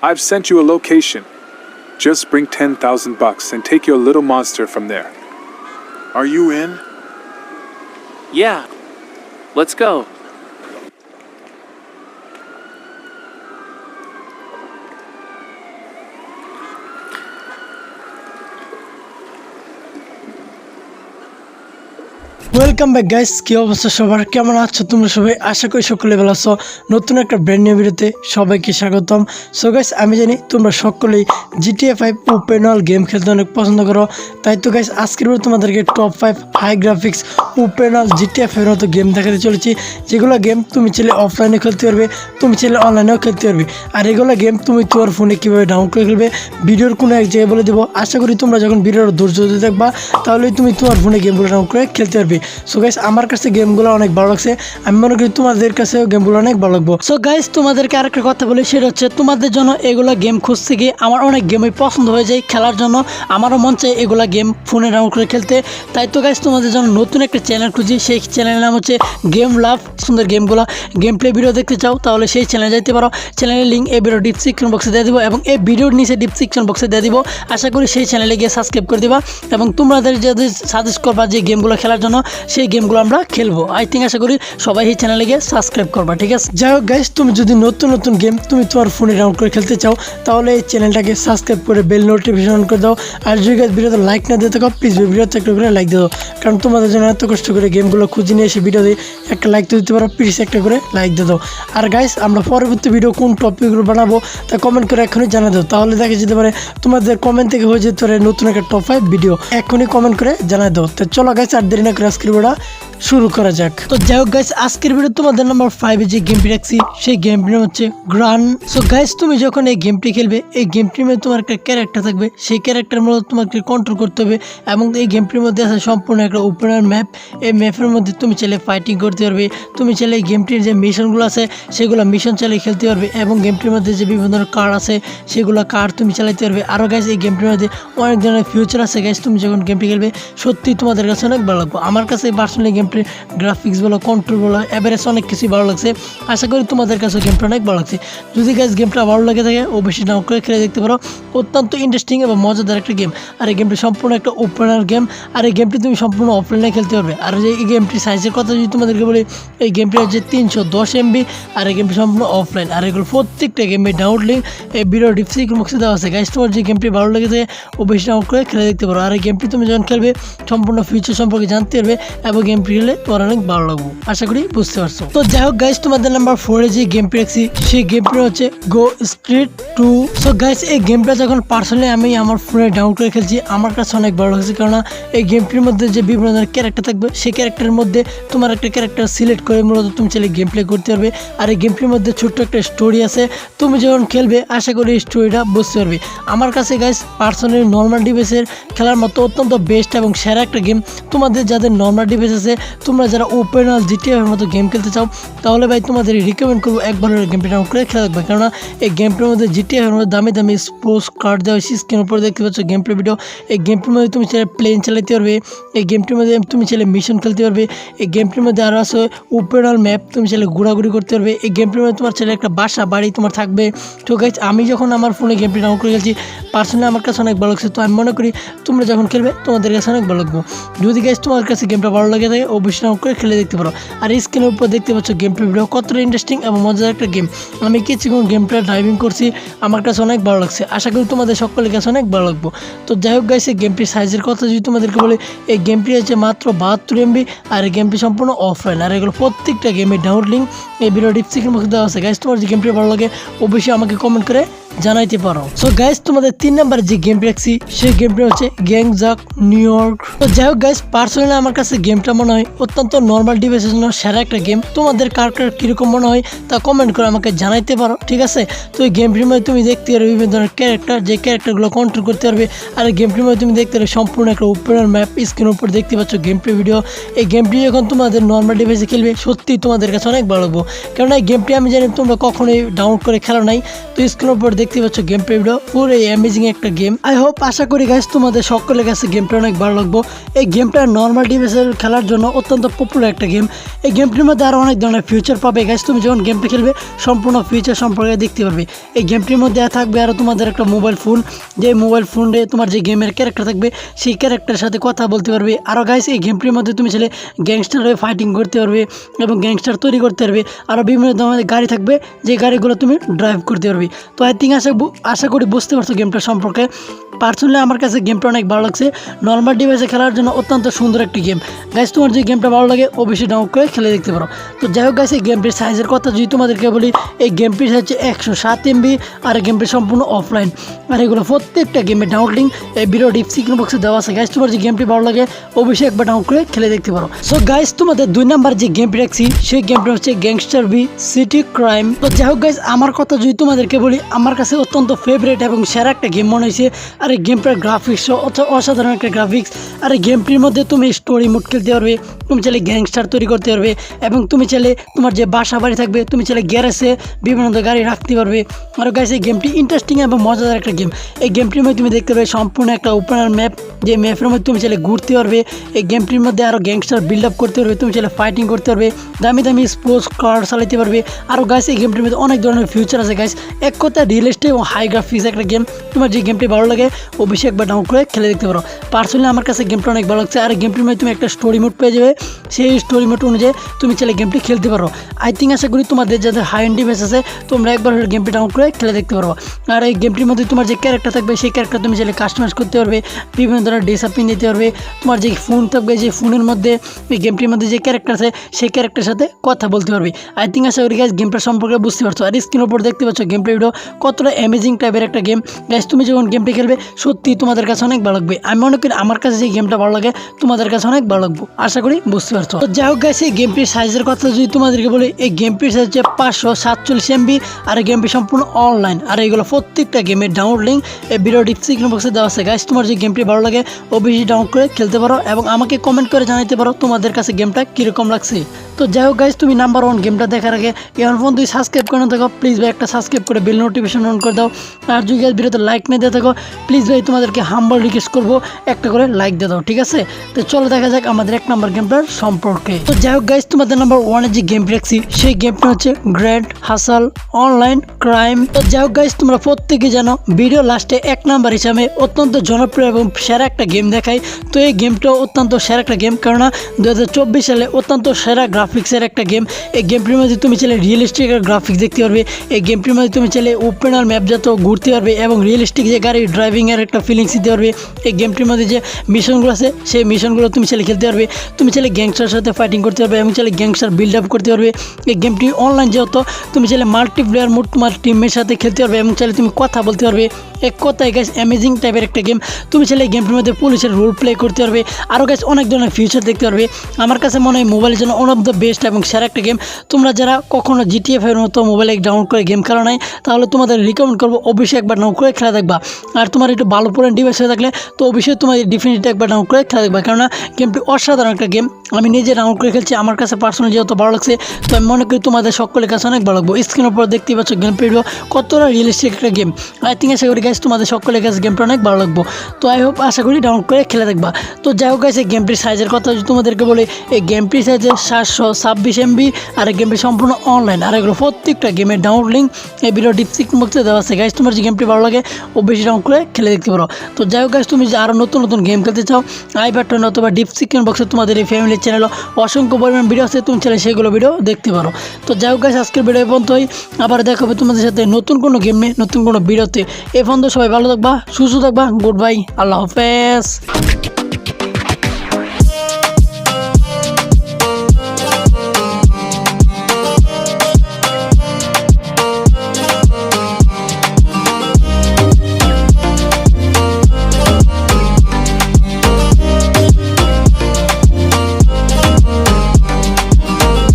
I've sent you a location. Just bring 10,000 bucks and take your little monster from there. Are you in? Yeah. Let's go. Welcome back guys কি অবস্থা সবার? কেমন আছো তোমরা সবাই? আশা করি সকলে ভালো আছো। নতুন একটা ব্র্যান্ড নিউ ভিডিওতে সবাইকে স্বাগতম। সো গাইস আমি জানি তোমরা সকলেই GTA five open world game খেলতে অনেক পছন্দ করো। তাই তো গাইস আজকের ভিডিও তোমাদেরকে top five high graphics open world GTA ফাইভের মতো গেম দেখাতে চলেছি। যেগুলো গেম তুমি চাইলে অফলাইনে খেলতে পারবে, তুমি চাইলে অনলাইনেও খেলতে পারবে। আর এগুলো গেম তুমি তোমার ফোনে কীভাবে ডাউনলোড করে খেলবে ভিডিওর কোনো এক জায়গায় বলে দেবো। আশা করি তোমরা যখন ভিডিওর ধৈর্য ধরে দেখবা তাহলেই তুমি তোমার ফোনে গেমগুলো ডাউনলোড করে খেলতে পারবে। সো গাইস আমার কাছে গেমগুলো অনেক ভালো লাগছে। আমি মনে করি তোমাদের কাছেও গেমগুলো অনেক ভালো লাগবো। সো গাইস তোমাদেরকে আরেকটা কথা বলি, সেটা হচ্ছে তোমাদের জন্য এগুলো গেম খুঁজতে গিয়ে আমার অনেক গেমই পছন্দ হয়ে যায় খেলার জন্য। আমারও মন চায় এগুলো গেম ফোনে ডাউনলোড করে খেলতে। তাই তো গাইস তোমাদের জন্য নতুন একটা চ্যানেল খুঁজি। সেই চ্যানেলের নাম হচ্ছে গেম লাভ সুন্দর গেমগুলো গেম প্লে ভিডিও দেখতে চাও, তাহলে সেই চ্যানেলে যাইতে পারো। চ্যানেলের লিঙ্ক এই ভিডিও ডিসক্রিপশন বক্সে দিয়ে দিব এবং এই ভিডিওর নিচে ডিসক্রিপশন বক্সে দিয়ে দিব। আশা করি সেই চ্যানেলে গিয়ে সাবস্ক্রাইব করে দিবা এবং তোমাদের যদি সাজেস্ট করবা যে গেমগুলো খেলার জন্য সেই গেমগুলো আমরা খেলব। আই থিঙ্ক আশা করি সবাই এই চ্যানেলে গিয়ে সাবস্ক্রাইব করবা, ঠিক আছে? যাই হোক গাইস তুমি যদি নতুন নতুন গেম তুমি তোমার ফোনে ডাউনলোড করে খেলতে চাও, তাহলে এই চ্যানেলটাকে সাবস্ক্রাইব করে বেল নোটিফিকেশন অন করে দাও। আর যদি গাইস ভিডিওতে লাইক না দিয়ে থাকো প্লিজ ভিডিওতে একটা করে লাইক দিয়ে দাও। কারণ তোমাদের জন্য এত কষ্ট করে গেমগুলো খুঁজে নিয়ে এসে ভিডিওতে একটা লাইক তো দিতে পারো প্লিজ একটা করে লাইক দিয়ে দাও। আর গাইস আমরা পরবর্তী ভিডিও কোন টপিকগুলো বানাবো তা কমেন্ট করে এখনই জানা দাও। তাহলে দেখা যেতে পারে তোমাদের কমেন্ট থেকে হয়ে যেতে পারে নতুন একটা টপ ফাইভ ভিডিও এখনই কমেন্ট করে জানা দাও। তো চলো গাইস আর দেরি না করে আজকের ভিডিওটা শুরু করা যাক। তো যাই হোক গাইস আজকের ভিডিও তোমাদের নাম্বার ফাইভে যে গেমটি রাখছি, সেই গেমটির নাম হচ্ছে গ্রান সো গাইস তুমি যখন এই গেমটি খেলবে, এই গেমটির মধ্যে তোমার একটা ক্যারেক্টার থাকবে। সেই ক্যারেক্টার মূলত তোমাকে কন্ট্রোল করতে হবে এবং এই গেমটির মধ্যে আছে সম্পূর্ণ একটা ওপেনার ম্যাপ এই ম্যাপের মধ্যে তুমি চাইলে ফাইটিং করতে পারবে। তুমি চাইলে এই গেমটির যে মিশনগুলো আছে, সেগুলো মিশন চালিয়ে খেলতে পারবে এবং গেমটির মধ্যে যে বিভিন্ন ধরনের কার্ড আছে, সেগুলো কার্ড তুমি চালাতে পারবে। আরও গাইস এই গেমটির মধ্যে অনেক ধরনের ফিউচার আছে গাইস তুমি যখন গেমটি খেলবে সত্যি তোমাদের কাছে অনেক ভালো লাগবে। আমার কাছে পার্সোনালি গেমটির গ্রাফিক্স বলো কন্ট্রোল বলো অ্যাভারেজ অনেক কিছুই ভালো লাগছে। আশা করি তোমাদের কাছে গেমটা অনেক ভালো লাগছে। যদি গাইস গেমটা ভালো লাগে থাকে, অবশ্যই ডাউন করে খেলে দেখতে পারো। অত্যন্ত ইন্টারেস্টিং এবং মজাদার একটা গেম আর এই গেমটি সম্পূর্ণ একটা ওপেনার গেম আর এই গেমটি তুমি সম্পূর্ণ অফলাইনে খেলতে পারবে। আর যে এই গেমটির সাইজের কথা যদি তোমাদেরকে বলি, এই গেমটি হচ্ছে তিনশো দশ এমবি আর এই গেমটি সম্পূর্ণ অফলাইন আর এগুলো প্রত্যেকটা গেমের ডাউনলোড লিঙ্ক এই ভিডিও ডিসক্রিপশন বক্সে দেওয়া আছে। গাইস তোমার যে গেমটি ভালো লেগেছে অবশ্যই ডাউনলোড করে খেলে দেখতে পারো। আর এই গেমটি তুমি যখন খেলবে, সম্পূর্ণ ফিউচার সম্পর্কে জানতে পারবে এবং গেমটি খেলে তোমার অনেক ভালো লাগবো। আশা করি বুঝতে পারছ। তো যাই হোক গাইস তোমাদের নাম্বার ফোরে যে গেমটি রাখছি, সেই গেমটি হচ্ছে Go Street two so guys এই গেমটা যখন পার্সোনালি আমি আমার ফোনে ডাউনলোড করে খেলছি, আমার কাছে অনেক ভালো লাগছে। কেননা এই গেমটির মধ্যে যে বিভিন্ন ধরনের ক্যারেক্টার থাকবে, সেই ক্যারেক্টারের মধ্যে তোমার একটা ক্যারেক্টার সিলেক্ট করে মূলত তুমি চাইলে গেম প্লে করতে পারবে। আর এই গেমটির মধ্যে ছোট্ট একটা স্টোরি আছে। তুমি যখন খেলবে, আশা করি এই স্টোরিটা বুঝতে পারবে। আমার কাছে গাইস পার্সোনালি নর্মাল ডিভাইসের খেলার মতো অত্যন্ত বেস্ট এবং সেরা একটা গেম তোমাদের যাদের নর্মাল ডিভাইস আছে তোমরা যারা ওপেন অল জিটিএফের মতো গেম খেলতে চাও, তাহলে ভাই তোমাদের রিকমেন্ড করব একবার গেমটি ডাউন করে খেলা দেখবে। কেননা এই গেমটির মধ্যে জিটিএফের মধ্যে দামি দামি স্পোর্টস কার্ড দেওয়া হয়েছে স্ক্রিনের উপরে দেখতে পাচ্ছ গেম প্লে ভিডিও এই গেমটির মধ্যে তুমি চাইলে প্লেন চালাতে পারবে, এই গেমটির মধ্যে তুমি চাইলে মিশন খেলতে পারবে, এই গেমটির মধ্যে আরও আছে ওপেন অল ম্যাপ তুমি চাইলে ঘোরাঘুরি করতে পারবে, এই গেমটির মধ্যে তোমার চাইলে একটা বাসা, বাড়ি তোমার থাকবে। তো গাইজ আমি যখন আমার ফোনে গেমটি ডাউন করে গেছি পার্সোনালি আমার কাছে অনেক ভালো লাগছে। তো আমি মনে করি তোমরা যখন খেলবে, তোমাদের কাছে অনেক ভালো লাগবে। যদি গাইজ তোমার কাছে গেমটা ভালো লাগে থাকে অবশ্যই ডাউন করে খেলে দেখতে পারো। আর এই স্ক্রিনের উপর দেখতে পাচ্ছ গেমটি ভিডিও কতটা ইন্টারেস্টিং এবং মজার একটা গেম আমি কিছুক্ষণ গেমটা ড্রাইভিং করছি, আমার কাছে অনেক ভালো লাগছে। আশা করি তোমাদের সকলের কাছে অনেক ভালো লাগবে। তো যাই হোক গাইছে গেমটির সাইজের কথা যদি তোমাদেরকে বলি, এই গেম গেমটি হচ্ছে মাত্র বাহাত্তর এমবি আর এই গেমটি সম্পূর্ণ অফলাইন আর এগুলো প্রত্যেকটা গেমের ডাউনলোড লিঙ্ক এই ভিডিও ডিসক্রিপশন বক্সে দেওয়া আছে। গাইজ তোমার যে গেমটি ভালো লাগে, অবশ্যই আমাকে কমেন্ট করে জানাইতে পারো। সো গাইজ তোমাদের তিন নাম্বার যে গেমটি রাখছি সেই গেমটি হচ্ছে গ্যাং জাক নিউ ইয়র্ক তো যাই হোক গাইজ পার্সোনালি আমার কাছে গেমটা মনে হয় অত্যন্ত নর্মাল ডিভাইসের জন্য সেরা একটা গেম তোমাদের কার কার কীরকম মনে হয় তা কমেন্ট করে আমাকে জানাইতে পারো, ঠিক আছে? তো এই গেমটির মধ্যে তুমি দেখতে পারবে বিভিন্ন ধরনের ক্যারেক্টার যে ক্যারেক্টারগুলো কন্ট্রোল করতে পারবে। আর এই গেমটির মধ্যে তুমি দেখতে পারবে সম্পূর্ণ একটা ওপেনার ম্যাপ স্ক্রিনের উপর দেখতে পাচ্ছ গেমটি ভিডিও এই গেমটি যখন তোমাদের নর্মাল ডিভাইসে খেলবে, সত্যি তোমাদের কাছে অনেক ভালো লাগবো। কারণ এই গেমটি আমি জানি তোমরা কখনোই ডাউনলোড করে খেলো নাই। তো স্ক্রিনের উপর দেখতে পাচ্ছ গেম ভিডিও পুরো অ্যামেজিং একটা গেম আই হোপ আশা করি গাইস তোমাদের সকলের কাছে গেমটা অনেক ভালো লাগবো। এই গেমটা নর্মাল ডিভাইসে ডিভাইসের খেলার জন্য অত্যন্ত পপুলার একটা গেম এই গেমটির মধ্যে আরও অনেক ধরনের ফিউচার পাবে। গাইস তুমি যখন গেমটা খেলবে, সম্পূর্ণ ফিউচার সম্পর্কে দেখতে পারবে। এই গেমটির মধ্যে থাকবে আরও তোমাদের একটা মোবাইল ফোন যে মোবাইল ফোনে তোমার যে গেমের ক্যারেক্টার থাকবে, সেই ক্যারেক্টারের সাথে কথা বলতে পারবে। আরও গাইস এই গেমটির মধ্যে তুমি ছেলে গ্যাংস্টার হয়ে ফাইটিং করতে পারবে এবং গ্যাংস্টার তৈরি করতে পারবে। আরও বিভিন্ন ধরনের গাড়ি থাকবে, যে গাড়িগুলো তুমি ড্রাইভ করতে পারবে। তো আই থিঙ্ক আশা আশা করি বুঝতে পারছ গেমটা সম্পর্কে। পার্সোনালি আমার কাছে গেমটা অনেক ভালো লাগছে। নর্মাল ডিভাইসে খেলার জন্য অত্যন্ত সুন্দর একটি গেম গাইস তোমার যে গেমটা ভালো লাগে, অবশ্যই ডাউনলোড করে খেলে দেখতে পারো। তো যাই হোক গাইস এই গেমটির সাইজের কথা যদি তোমাদেরকে বলি, এই গেমটির হচ্ছে একশো সাত এমবি আর গেমটি সম্পূর্ণ অফলাইন আর এগুলো প্রত্যেকটা গেমের ডাউনলোড এই ভিডিও ডিসক্রিপশন বক্সে দেওয়া আছে। গাইস তোমার যে গেমটি ভালো লাগে, অবশ্যই একবার ডাউনলোড করে খেলে দেখতে পারো। সো গাইস তোমাদের দুই নাম্বার যে গেমটি রাখছি সেই গেমটা হচ্ছে গ্যাংস্টার বি সিটি ক্রাইম তো যাই হোক গাইস আমার কথা যদি তোমাদেরকে বলি, আমার কাছে অত্যন্ত ফেভারিট এবং সেরা একটা গেম মনে হয়েছে। আর এই গেমটার গ্রাফিক্স অসাধারণ একটা গ্রাফিক্স আর এই গেমটির মধ্যে তুমি স্টোরি মোড খেলতে পারবে। তুমি চাইলে গ্যাংস্টার তৈরি করতে পারবে এবং তুমি চাইলে তোমার যে বাসা বাড়ি থাকবে, তুমি চাইলে গ্যারেজে বিভিন্ন ধরনের গাড়ি রাখতে পারবে। আর গাইস এই গেমটি ইন্টারেস্টিং এবং মজাদার একটা গেম এই গেমটির মধ্যে তুমি দেখতে পাবে সম্পূর্ণ একটা ওপেনার ম্যাপ যে ম্যাপের মধ্যে তুমি চাইলে ঘুরতে পারবে। এই গেমটির মধ্যে আরও গ্যাংস্টার বিল্ড আপ করতে পারবে, তুমি চাইলে ফাইটিং করতে পারবে, দামি দামি স্পোর্টস কার চালাতে পারবে। আরও গাইস এই গেমটির মধ্যে অনেক ধরনের ফিউচার আছে গাইস এক কথা রিয়েলিস্টিক এবং হাই গ্রাফিক্স একটা গেম তোমার যে গেমটি ভালো লাগে, অবশ্যই একবার ডাউনলোড করে খেলে দেখতে পারো। পার্সোনালি আমার কাছে গেমটা অনেক ভালো লাগছে। আর গেমটির মধ্যে তুমি একটা স্টোরি মোড পেয়ে যাবে, সেই স্টোরি মোড অনুযায়ী তুমি চাইলে গেমটি খেলতে পারো। আই থিঙ্ক আশা করি তোমাদের যাদের হাই এন্ড ডিভাইস আছে, তোমরা একবার হলে গেমটি ডাউনলোড করে খেলে দেখতে পারো। আর এই গেমটির মধ্যে তোমার যে ক্যারেক্টার থাকবে, সেই ক্যারেক্টার তুমি চাইলে কাস্টমাইজ করতে পারবে, বিভিন্ন ধরনের আপ দিতে পারবে। তোমার যে ফোন থাকবে, যে ফোনের মধ্যে, এই গেমটির মধ্যে যে ক্যারেক্টার আছে, সেই ক্যারেক্টারের সাথে কথা বলতে পারবে। আই থিঙ্ক আশা করি গাইজ গেমটা সম্পর্কে বুঝতে পারছ। আর স্ক্রিনের উপর দেখতে পাচ্ছ গেমটা ভিডিও কতটা অ্যামেজিং টাইপের একটা গেম গাইজ তুমি যখন গেমটি খেলবে সত্যি তোমাদের কাছে অনেক ভালো লাগবে। আমি মনে করি আমার কাছে যে গেমটা ভালো লাগে, তোমাদের কাছে অনেক ভালো লাগবে। আশা করি বুঝতে পারছ? যাই হোক গাইজ এই গেমটির সাইজের কথা যদি তোমাদেরকে বলি, এই গেমটির সাইজ হচ্ছে পাঁচশো সাতচল্লিশ এমবি আর এই গেমটি সম্পূর্ণ অনলাইন আর এইগুলো প্রত্যেকটা গেমের ডাউনলোড লিঙ্ক এই ভিডিও ডিসক্রিপশন বক্সে দেওয়া আছে। গাইস তোমার যে গেমটি ভালো লাগে ও অবশ্যই ডাউনলোড করে খেলতে পারো এবং আমাকে কমেন্ট করে জানাতে পারো তোমাদের কাছে গেমটা কীরকম লাগছে। তো যাই হোক গাইজ তুমি নাম্বার ওয়ান গেমটা দেখার আগে এখন ফোন তুই সাবস্ক্রাইব করে থাকো প্লিজ ভাই একটা সাবস্ক্রাইব করে বেল নোটিফিকেশন অন করে দাও। আর যদি গাইজ ভিডিওতে লাইক না দিয়ে থাকো প্লিজ ভাই তোমাদেরকে হাম্বল রিকোয়েস্ট করব, একটা করে লাইক দিয়ে দাও, ঠিক আছে? তো চলো দেখা যাক আমাদের এক নাম্বার গেমটার সম্পর্কে। তো যাই হোক গাইজ তোমাদের নাম্বার ওয়ানের যে গেম রাখছি সেই গেমটা হচ্ছে গ্র্যান্ড হাসাল অনলাইন ক্রাইম যাই হোক গাইজ তোমরা প্রত্যেকে জানো ভিডিও লাস্টে এক নাম্বার হিসাবে অত্যন্ত জনপ্রিয় এবং সেরা একটা গেম দেখাই তো এই গেমটাও অত্যন্ত সেরা একটা গেম কেননা দু হাজার চব্বিশ সালে অত্যন্ত সেরা গ্রাফিক্সের একটা গেম এই গেমটির মধ্যে তুমি চাইলে রিয়েলিস্টিক গ্রাফিক্স দেখতে পারবে। এই গেমটির মধ্যে তুমি চাইলে ওপেনার ম্যাপ যত ঘুরতে পারবে এবং রিয়েলিস্টিক যে গাড়ি ড্রাইভিংয়ের একটা ফিলিংস দিতে পারবে। এই গেমটির মধ্যে যে মিশনগুলো আছে, সেই মিশনগুলো তুমি চাইলে খেলতে পারবে। তুমি চাইলে গ্যাংস্টার সাথে ফাইটিং করতে পারবে এবং চাইলে গ্যাংস্টার বিল্ড আপ করতে পারবে। এই গেমটি অনলাইন যেহেতু, তুমি চাইলে মাল্টিপ্লেয়ার মোড তোমার টিমের সাথে খেলতে পারবে এবং চাইলে তুমি কথা বলতে পারবে। এক কথায় গ্যাস অ্যামেজিং টাইপের একটা গেম তুমি চাইলে এই গেমটির মধ্যে পুলিশের রোল প্লে করতে পারবে। আরও গ্যাস অনেক ধরনের ফিউচার দেখতে পারবে। আমার কাছে মনে হয় মোবাইলের জন্য ওয়ান অফ দ্য বেস্ট এবং সেরা একটা গেম তোমরা যারা কখনো জিটিএফ এর মতো মোবাইলে ডাউনলোড করে গেম খেলা নাই, তাহলে তোমাদের রিকমেন্ড করব অবশ্যই একবার ডাউনলোড করে খেলা দেখবা। আর তোমার একটু ভালো পুরান ডিভাইস হয়ে থাকলে, তো অবশ্যই তোমার ডিফিনিটলি একবার ডাউনলোড করে খেলা দেখবা। কেননা গেমটি অসাধারণ একটা গেম আমি নিজে ডাউনলোড করে খেলছি, আমার কাছে পার্সোনালি যেহেতু ভালো লাগছে, তো আমি মনে করি তোমাদের সকলের কাছে অনেক ভালো লাগবো। স্ক্রিনের উপর দেখতেই পাচ্ছ গেম ভিডিও কতটা রিয়েলিস্টিক একটা গেম আই থিঙ্ক আশা করি গাইজ তোমাদের সকলের কাছে গেমটা অনেক ভালো লাগবো। তো আই হোপ আশা করি ডাউনলোড করে খেলে দেখবা। তো যাই হোক গাইজ এই গেমটির সাইজের কথা যদি তোমাদেরকে বলি, এই গেমটির সাইজে সাতশো ছাব্বিশ এমবি আর এই গেমটি সম্পূর্ণ অনলাইন আর এগুলো প্রত্যেকটা গেমের ডাউনলোড লিঙ্ক এই ভিডিও ডিসক্রিপশন বক্সে দেওয়া আছে। গাইজ তোমার যে গেমটি ভালো লাগে ও বেশি ডাউনলোড করে খেলে দেখতে পারো। তো যাই হোক গাইজ তুমি যে আরও নতুন নতুন গেম খেলতে চাও আই বাটন অথবা ডিসক্রিপশন বক্সে তোমাদের এই ফ্যামিলির চ্যানেল অসংখ্য পরিমাণ ভিডিও আছে, তুমি চাইলে সেগুলো ভিডিও দেখতে পারো। তো যাই হোক গাইজ আজকের ভিডিও পর্যন্তই। আবার দেখা হবে তোমাদের সাথে নতুন কোনো গেমে নতুন কোনো ভিডিওতে। এ পর্যন্ত সবাই ভালো থাকবা, সুস্থ থাকবা গুড বাই আল্লাহ হাফেজ।